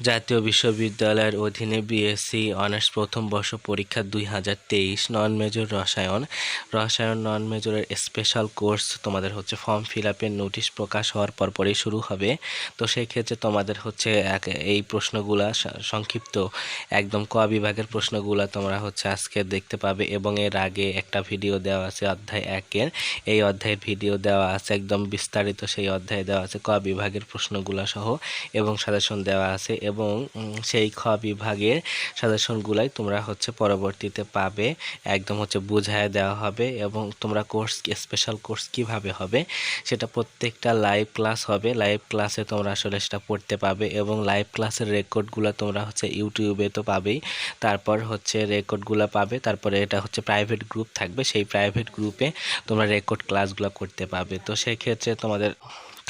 জাতীয় বিশ্ববিদ্যালয়ের অধীনে বিএসসি অনার্স প্রথম বর্ষ পরীক্ষা দুই হাজার তেইশ নন মেজর রসায়ন। রসায়ন নন মেজরের স্পেশাল কোর্স তোমাদের হচ্ছে ফর্ম ফিল আপের নোটিশ প্রকাশ হওয়ার পরপরই শুরু হবে। তো সেই ক্ষেত্রে তোমাদের হচ্ছে এক এই প্রশ্নগুলা সংক্ষিপ্ত একদম ক বিভাগের প্রশ্নগুলা তোমরা হচ্ছে আজকে দেখতে পাবে এবং এর আগে একটা ভিডিও দেওয়া আছে অধ্যায় একের এই অধ্যায়ের ভিডিও দেওয়া আছে, একদম বিস্তারিত সেই অধ্যায়ে দেওয়া আছে ক বিভাগের প্রশ্নগুলা সহ এবং সাজেশন দেওয়া আছে এবং সেই খ বিভাগের সাজেশনগুলাই তোমরা হচ্ছে পরবর্তীতে পাবে। একদম হচ্ছে বুঝায় দেওয়া হবে এবং তোমরা কোর্স স্পেশাল কোর্স কীভাবে হবে সেটা প্রত্যেকটা লাইভ ক্লাস হবে। লাইভ ক্লাসে তোমরা আসলে সেটা পড়তে পাবে এবং লাইভ ক্লাসের রেকর্ডগুলো তোমরা হচ্ছে ইউটিউবে তো পাবেই। তারপর হচ্ছে রেকর্ডগুলো পাবে, তারপরে এটা হচ্ছে প্রাইভেট গ্রুপ থাকবে। সেই প্রাইভেট গ্রুপে তোমরা রেকর্ড ক্লাসগুলো করতে পাবে। তো সেই ক্ষেত্রে তোমাদের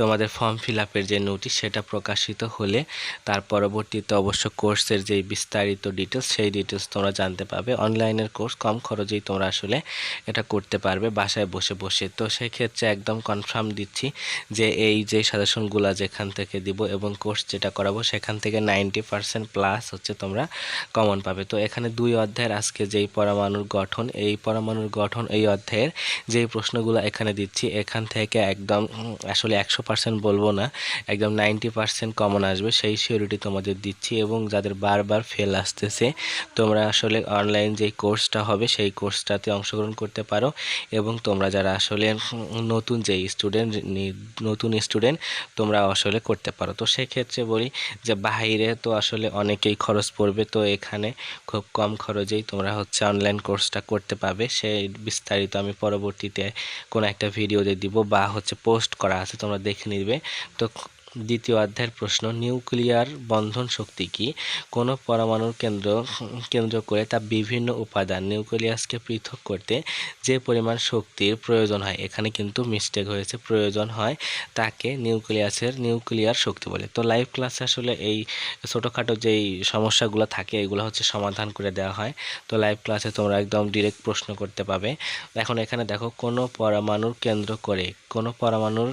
তোমাদের ফর্ম ফিল আপের যে নোটিশ সেটা প্রকাশিত হলে তার পরবর্তীতে অবশ্য কোর্সের যে বিস্তারিত ডিটেলস সেই ডিটেলস তোমরা জানতে পারবে। অনলাইনের কোর্স কম খরচেই তোমরা আসলে এটা করতে পারবে বাসায় বসে বসে। তো সেই ক্ষেত্রে একদম কনফার্ম দিচ্ছি যে এই যে সাজেশনগুলো যেখান থেকে দিব এবং কোর্স যেটা করাবো সেখান থেকে নাইনটি পার্সেন্ট প্লাস হচ্ছে তোমরা কমন পাবে। তো এখানে দুই অধ্যায়ের আজকে যেই পরমাণুর গঠন, এই পরমাণুর গঠন, এই অধ্যায়ের যেই প্রশ্নগুলো এখানে দিচ্ছি, এখান থেকে একদম আসলে একশো পার্সেন্ট বলব না, একদম নাইনটি পার্সেন্ট কমন আসবে, সেই সিওরিটি তোমাদের দিচ্ছি এবং যাদের বারবার ফেল আসতেছে, তোমরা আসলে অনলাইন যেই কোর্সটা হবে, সেই কোর্সটাতে অংশগ্রহণ করতে পারো এবং তোমরা যারা আসলে নতুন যেই স্টুডেন্ট নতুন স্টুডেন্ট তোমরা আসলে করতে পারো। তো সেক্ষেত্রে বলি যে বাইরে তো আসলে অনেকেই খরচ পড়বে, তো এখানে খুব কম খরচেই তোমরা হচ্ছে অনলাইন কোর্সটা করতে পারবে। সেই বিস্তারিত আমি পরবর্তীতে কোনো একটা ভিডিওতে দিব বা হচ্ছে পোস্ট করা আছে, তোমরা দেখে নিবে তো দ্বিতীয় অধ্যায়ের প্রশ্ন, নিউক্লিয়ার বন্ধন শক্তি কি? কোনো পরমাণুর কেন্দ্র কেন্দ্র করে তা বিভিন্ন উপাদান নিউক্লিয়াসকে পৃথক করতে যে পরিমাণ শক্তির প্রয়োজন হয়, এখানে কিন্তু মিস্টেক হয়েছে, প্রয়োজন হয় তাকে নিউক্লিয়াসের নিউক্লিয়ার শক্তি বলে। তো লাইভ ক্লাসে আসলে এই ছোটোখাটো যেই সমস্যাগুলো থাকে, এগুলো হচ্ছে সমাধান করে দেওয়া হয়। তো লাইভ ক্লাসে তোমরা একদম ডিরেক্ট প্রশ্ন করতে পাবে। এখন এখানে দেখো, কোনো পরমাণুর কেন্দ্র করে, কোনো পরমাণুর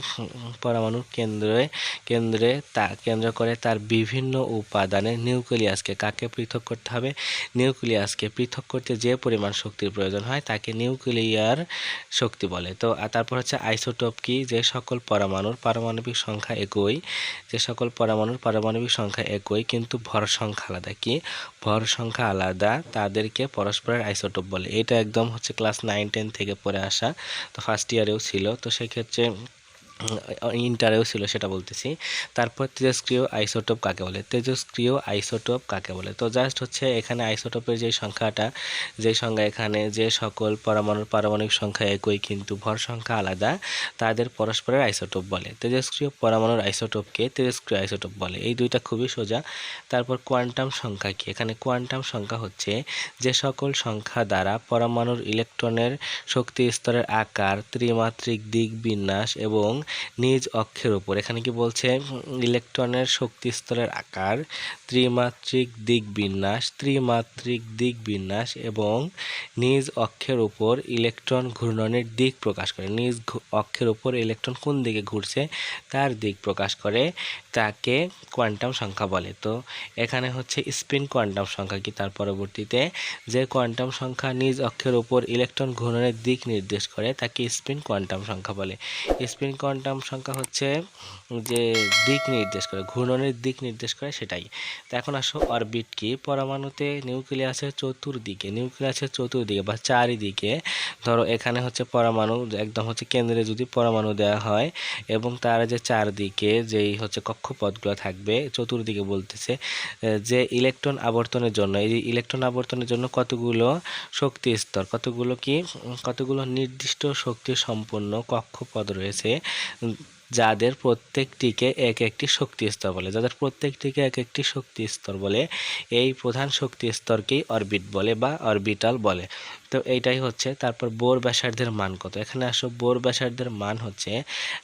পরমাণুর কেন্দ্রে কেন্দ্রে তা, কেন্দ্র করে তার বিভিন্ন উপাদানে নিউক্লিয়াসকে কাকে পৃথক করতে হবে? নিউক্লিয়াসকে পৃথক করতে যে পরিমাণ শক্তির প্রয়োজন হয় তাকে নিউক্লিয়ার শক্তি বলে। তো তারপর হচ্ছে আইসোটোপ কি? যে সকল পরমাণুর পারমাণবিক সংখ্যা একই, যে সকল পরমাণুর পারমাণবিক সংখ্যা একই, কিন্তু ভর সংখ্যা আলাদা কি? ভর সংখ্যা আলাদা তাদেরকে পরস্পরের আইসোটোপ বলে। এটা একদম হচ্ছে ক্লাস নাইন টেন থেকে পড়ে আসা, তো ফার্স্ট ইয়ারেও ছিল। তো সেক্ষেত্রে ইন্টারেও ছিল সেটা বলতেছি। তারপর তেজস্ক্রিয় আইসোটোপ কাকে বলে? তেজস্ক্রিয় আইসোটোপ কাকে বলে? তো জাস্ট হচ্ছে এখানে আইসোটোপের যে সংখ্যাটা, যে সংখ্যা এখানে যে সকল পরমাণুর পারমাণবিক সংখ্যা একই কিন্তু ভর সংখ্যা আলাদা, তাদের পরস্পরের আইসোটোপ বলে। তেজস্ক্রিয় পরমাণুর আইসোটোপকে তেজস্ক্রিয় আইসোটোপ বলে। এই দুইটা খুবই সোজা। তারপর কোয়ান্টাম সংখ্যা কি? এখানে কোয়ান্টাম সংখ্যা হচ্ছে যে সকল সংখ্যা দ্বারা পরমাণুর ইলেকট্রনের শক্তি স্তরের আকার, ত্রিমাত্রিক দিক বিন্যাস এবং নিজ অক্ষের উপর। এখানে কি বলছে? ইলেকট্রনের শক্তি স্তরের আকার, ত্রিমাত্রিক দিক বিন্যাস, ত্রিমাত্রিক দিক বিন্যাস এবং নিজ অক্ষের উপর ইলেকট্রন ঘূর্ণনের দিক প্রকাশ করে। নিজ অক্ষের উপর ইলেকট্রন কোন দিকে ঘুরছে? তার দিক প্রকাশ করে, তাকে কোয়ান্টাম সংখ্যা বলে। তো এখানে হচ্ছে স্পিন কোয়ান্টাম সংখ্যা কি? তার পরবর্তীতে যে কোয়ান্টাম সংখ্যা নিজ অক্ষের উপর ইলেকট্রন ঘূর্ণনের দিক নির্দেশ করে, তাকে স্পিন কোয়ান্টাম সংখ্যা বলে। স্পিন কোয়ান্টাম সংখ্যা হচ্ছে যে দিক নির্দেশ করে, ঘূর্ণনের দিক নির্দেশ করে সেটাই। তো এখন আসো অরবিট কি? পরমাণুতে নিউক্লিয়াসের চতুর্দিকে নিউক্লিয়াসের চতুর্দিকে বা চারিদিকে, ধরো এখানে হচ্ছে পরমাণু, একদম হচ্ছে কেন্দ্রে যদি পরমাণু দেওয়া হয় এবং তার যে চারদিকে যেই হচ্ছে কক্ষপথগুলো থাকবে, চতুর্দিকে বলতেছে যে ইলেকট্রন আবর্তনের জন্য, এই ইলেকট্রন আবর্তনের জন্য কতগুলো শক্তি স্তর? কতগুলো কি? কতগুলো নির্দিষ্ট শক্তি সম্পন্ন কক্ষপথ রয়েছে? যাদের প্রত্যেকটিকে এক একটি শক্তি স্তর বলে, যাদের প্রত্যেকটিকে এক একটি শক্তি স্তর বলে, এই প্রধান শক্তি স্তরকেই অরবিট বলে বা অরবিটাল বলে। তো এইটাই হচ্ছে, তারপর বোর ব্যাসার্ধের মান কত? এখানে আসো, বোর ব্যাসার্ধের মান হচ্ছে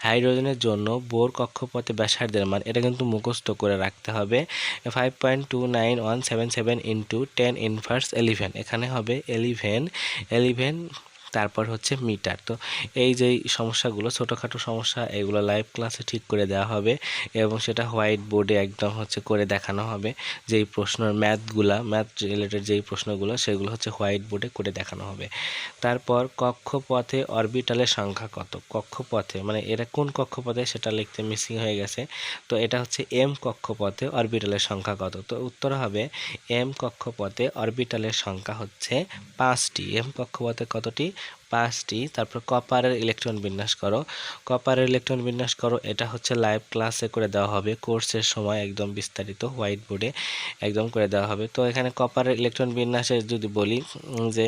হাইড্রোজেনের জন্য বোর কক্ষপথে ব্যাসার্ধের মান। এটা কিন্তু মুখস্থ করে রাখতে হবে। Five point two nine one seven seven into ten inverse eleven এখানে হবে এলিভেন এলিভেন তারপর হচ্ছে মিটার তো এই যে সমস্যাগুলো, ছোটোখাটো সমস্যা, এগুলো লাইভ ক্লাসে ঠিক করে দেওয়া হবে এবং সেটা হোয়াইট বোর্ডে একদম হচ্ছে করে দেখানো হবে। যেই প্রশ্নের ম্যাথগুলা ম্যাথ রিলেটেড যেই প্রশ্নগুলো, সেগুলো হচ্ছে হোয়াইট বোর্ডে করে দেখানো হবে। তারপর কক্ষপথে অরবিটালের সংখ্যা কত? কক্ষপথে মানে এরা কোন কক্ষপথে? সেটা লিখতে মিসিং হয়ে গেছে। তো এটা হচ্ছে এম কক্ষপথে অরবিটালের সংখ্যা কত? তো উত্তর হবে এম কক্ষপথে অরবিটালের সংখ্যা হচ্ছে পাঁচটি। এম কক্ষপথে কতটি? পাঁচটি, তারপর কপারের ইলেকট্রন বিন্যাস করো। কপারের ইলেকট্রন বিন্যাস করো, এটা হচ্ছে লাইভ ক্লাসে করে দেওয়া হবে, কোর্সের সময় একদম বিস্তারিত হোয়াইট বোর্ডে একদম করে দেওয়া হবে। তো এখানে কপারের ইলেকট্রন বিন্যাসের যদি বলি যে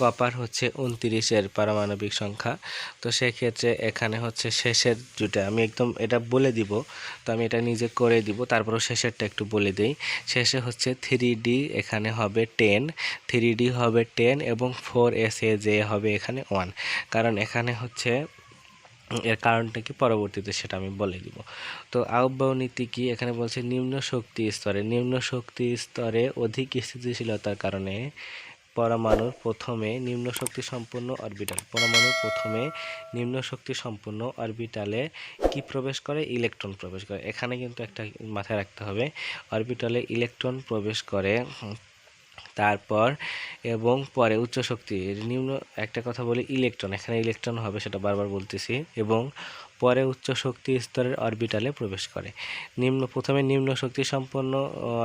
কপার হচ্ছে উনত্রিশের পারমাণবিক সংখ্যা। তো সেক্ষেত্রে এখানে হচ্ছে শেষের যেটা আমি একদম এটা বলে দিব, তো আমি এটা নিজে করে দিব, তারপরও শেষেরটা একটু বলে দিই। শেষে হচ্ছে থ্রি ডি এখানে হবে টেন থ্রি ডি হবে টেন এবং ফোর এস এ যে হবে এখানে ওয়ান কারণ এখানে হচ্ছে এর কারণটা কি? পরবর্তীতে সেটা আমি বলে দিব। তো আহ্বায়ক নীতি কি? এখানে বলছে নিম্ন শক্তি স্তরে। নিম্ন শক্তি স্তরে অধিক স্থিতিশীলতার কারণে পরমাণুর প্রথমে নিম্ন শক্তি সম্পন্ন অরবিটাল। পরমাণুর প্রথমে নিম্ন শক্তি সম্পন্ন অরবিটালে কি প্রবেশ করে? ইলেকট্রন প্রবেশ করে। এখানে কিন্তু একটা মাথায় রাখতে হবে, অরবিটালে ইলেকট্রন প্রবেশ করে তারপর এবং পরে উচ্চ শক্তি, নিম্ন একটা কথা বলি, ইলেকট্রন। এখানে ইলেকট্রন হবে সেটা বারবার বলতেছি এবং পরে উচ্চ শক্তি স্তরের অরবিটালে প্রবেশ করে। নিম্ন, প্রথমে নিম্ন শক্তি সম্পন্ন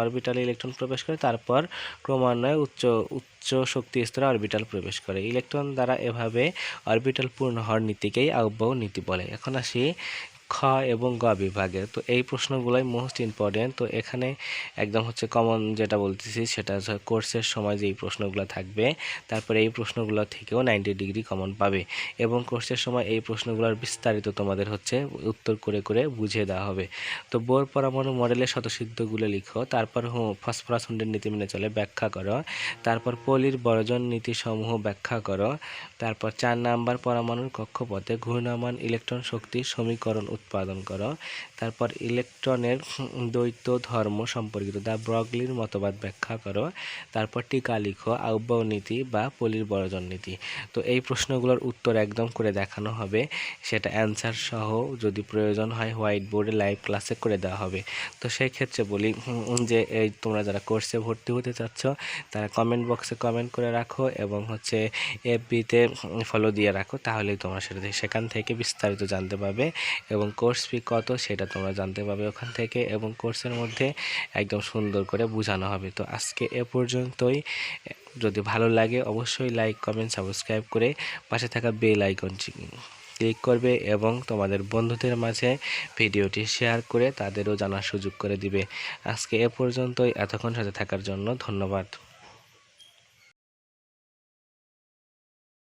অরবিটালে ইলেকট্রন প্রবেশ করে, তারপর ক্রমান্বয়ে উচ্চ উচ্চ শক্তি স্তরে অরবিটাল প্রবেশ করে। ইলেকট্রন দ্বারা এভাবে অরবিটাল পূর্ণ হওয়ার নীতিকেই আহ্বাহ নীতি বলে। এখন আসি খ এবং গ বিভাগে। তো এই প্রশ্নগুলোই মোস্ট ইম্পর্টেন্ট। তো এখানে একদম হচ্ছে কমন যেটা বলতেছি সেটা হচ্ছে কোর্সের সময় যেই প্রশ্নগুলো থাকবে, তারপরে এই প্রশ্নগুলো থেকেও নাইনটি ডিগ্রি কমন পাবে এবং কোর্সের সময় এই প্রশ্নগুলোর বিস্তারিত তোমাদের হচ্ছে উত্তর করে করে বুঝিয়ে দেওয়া হবে। তো বোর পরমাণু মডেলের শতসিদ্ধগুলো লিখো, তারপর ফসফরাস হুন্ডের নীতি মেনে চলে ব্যাখ্যা করো, তারপর পলির বর্জন নীতিসমূহ ব্যাখ্যা করো, তারপর চার নাম্বার পরমাণুর কক্ষপথে ঘূর্ণায়মান ইলেকট্রন শক্তির সমীকরণ উৎপাদন করো। তারপর ইলেকট্রনের দ্বৈত ধর্ম সম্পর্কিত দা ব্রগলির মতবাদ ব্যাখ্যা করো। তারপর টিকা লিখো আহ্বায়ক নীতি বা পলির বর্জন নীতি। তো এই প্রশ্নগুলোর উত্তর একদম করে দেখানো হবে। সেটা অ্যান্সার সহ যদি প্রয়োজন হয় হোয়াইট বোর্ডে লাইভ ক্লাসে করে দেওয়া হবে। তো সেই ক্ষেত্রে বলি যে এই তোমরা যারা কোর্সে ভর্তি হতে চাচ্ছ, তারা কমেন্ট বক্সে কমেন্ট করে রাখো এবং হচ্ছে এফবিতে ফলো দিয়ে রাখো। তাহলেই তোমরা সেটা সেখান থেকে বিস্তারিত জানতে পারবে এবং কোর্স ফি কত সেটা তোমরা জানতে পারবে ওখান থেকে এবং কোর্সের মধ্যে একদম সুন্দর করে বোঝানো হবে। তো আজকে এ পর্যন্তই। যদি ভালো লাগে অবশ্যই লাইক কমেন্ট সাবস্ক্রাইব করে পাশে থাকা বেল আইকন ক্লিক করবে এবং তোমাদের বন্ধুদের মাঝে ভিডিওটি শেয়ার করে তাদেরও জানার সুযোগ করে দিবে। আজকে এ পর্যন্তই। এতক্ষণ সাথে থাকার জন্য ধন্যবাদ।